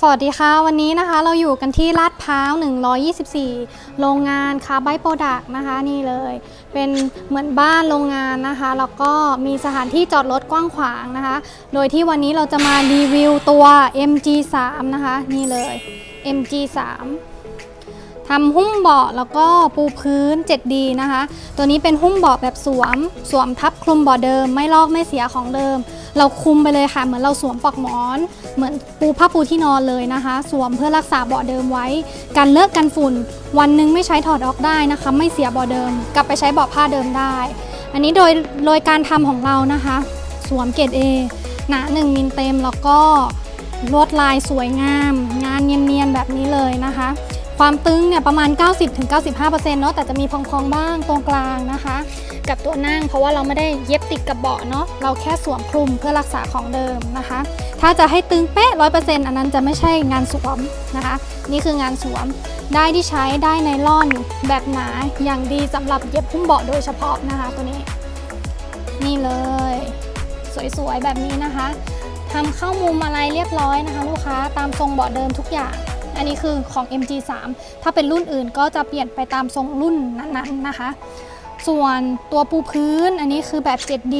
สวัสดีค่ะ วันนี้นะคะเราอยู่กันที่ลาดพร้าว 124 โรงงานคาร์ไบโปรดักนะคะนี่เลย เป็นเหมือนบ้านโรงงานนะคะแล้วก็มีสถานที่จอดรถกว้างขวางนะคะ โดยที่วันนี้เราจะมารีวิวตัว MG3 นะคะ นี่เลย MG3 ทำหุ้มเบาะแล้วก็ปูพื้น 7D นะคะ ตัวนี้เป็นหุ้มเบาะแบบสวม สวมทับคลุมเบาะเดิม ไม่ลอกไม่เสียของเดิม เราคุมไปเลยค่ะ เหมือนเราสวมปลอกหมอน เหมือนปูผ้าปูที่นอนเลยนะคะ สวมเพื่อรักษาเบาะเดิมไว้ กันเลอะกันฝุ่น วันหนึงไม่ใช้ถอดออกได้นะคะ ไม่เสียเบาะเดิม กลับไปใช้เบาะผ้าเดิมได้ อันนี้โดยโดยการทำของเรานะคะ สวมเกรด A หนา1มิลเต็มแล้วก็ลวดลายสวยงาม งานเนียนๆแบบนี้เลยนะคะ ความตึงเนี่ยประมาณ 90-95%เนาะแต่จะมีพองๆบ้างตรงกลางนะคะ กับตัวนั่งเพราะว่าเราไม่ได้เย็บติดกับเบาะเนาะเราแค่สวมคลุมเพื่อรักษาของเดิมนะคะ ถ้าจะให้ตึงเป๊ะ100%อันนั้นจะไม่ใช่งานสวมนะคะ นี่คืองานสวมได้ที่ใช้ได้ไนล่อนแบบหนาอย่างดีสำหรับเย็บหุ้มเบาะโดยเฉพาะนะคะตัวนี้ นี่เลย สวยๆแบบนี้นะคะทำเข้ามุมอะไรเรียบร้อยนะคะ ลูกค้าตามทรงเบาะเดิมทุกอย่าง อันนี้คือของ MG3 ถ้าเป็นรุ่นอื่นก็จะเปลี่ยนไปตามทรงรุ่นนั้นๆนะคะ ส่วนตัวปูพื้นอันนี้คือแบบ 7D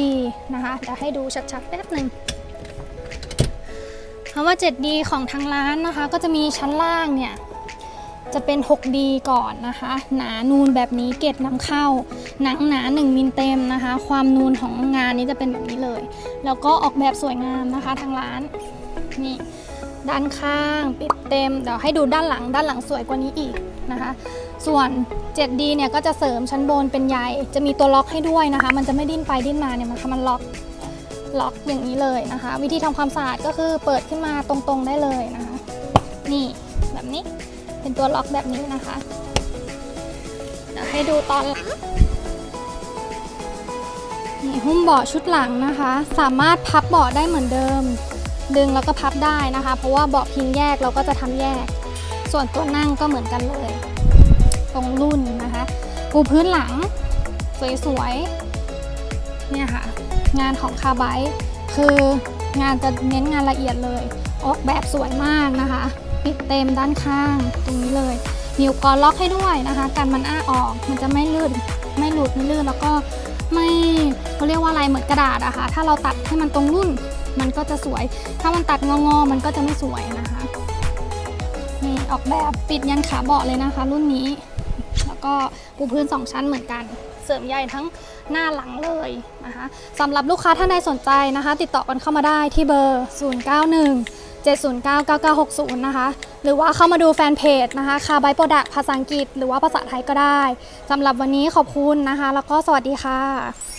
นะคะเดี๋ยวให้ดูชัดๆแป๊บหนึ่งคำว่า 7D ของทางร้านนะคะ ก็จะมีชั้นล่างเนี่ยจะเป็น 6D ก่อนนะคะ หนานูนแบบนี้เกรดนำเข้า หนังหนา 1มิลเต็มนะคะ ความนูนของงานนี้จะเป็นแบบนี้เลย แล้วก็ออกแบบสวยงามนะคะทางร้านนี่ ด้านข้างปิดเต็ม เดี๋ยวให้ดูด้านหลัง ด้านหลังสวยกว่านี้อีกนะคะ ส่วน 7D เนี่ยก็จะเสริมชั้นบนเป็นใยจะมีตัวล็อกให้ด้วยนะคะ มันจะไม่ดิ้นไปดิ้นมาเนี่ยมันมันล็อกล็อกอย่างนี้เลยนะคะ วิธีทำความสะอาดก็คือเปิดขึ้นมาตรงๆได้เลยนะคะ นี่แบบนี้เป็นตัวล็อกแบบนี้นะคะเดี๋ยวให้ดูตอนหลังนี่หุ้มเบาะชุดหลังนะคะ สามารถพับเบาะได้เหมือนเดิม ดึงแล้วก็พับได้นะคะ เพราะว่าเบาะพิงแยกเราก็จะทำแยก ส่วนตัวนั่งก็เหมือนกันเลย ตรงรุ่นนะคะ ปูพื้นหลัง สวยๆ เนี่ยค่ะ งานของคาไบต์คืองานจะเน้นงานละเอียดเลย ออกแบบสวยมากนะคะ ปิดเต็มด้านข้างตรงนี้เลยมีอุปกรณ์ล็อกให้ด้วยนะคะกันมันอ้าออกมันจะไม่ลื่น ไม่หลุดไม่ลื่นแล้วก็ไม่เขาเรียกว่าอะไรเหมือนกระดาษอะค่ะถ้าเราตัดให้มันตรงรุ่น มันก็จะสวย ถ้ามันตัดงอๆมันก็จะไม่สวยนะคะนี่ออกแบบปิดยันขาเบาะเลยนะคะ รุ่นนี้ แล้วก็ปูพื้น 2 ชั้นเหมือนกัน เสริมใยทั้งหน้าหลังเลยนะคะสำหรับลูกค้าท่านใดสนใจนะคะ ติดต่อกันเข้ามาได้ที่เบอร์ 091 709 9960 นะคะ หรือว่าเข้ามาดูแฟนเพจนะคะคาไบโปรดักภาษาอังกฤษ หรือว่าภาษาไทยก็ได้สำหรับวันนี้ขอบคุณนะคะ แล้วก็สวัสดีค่ะ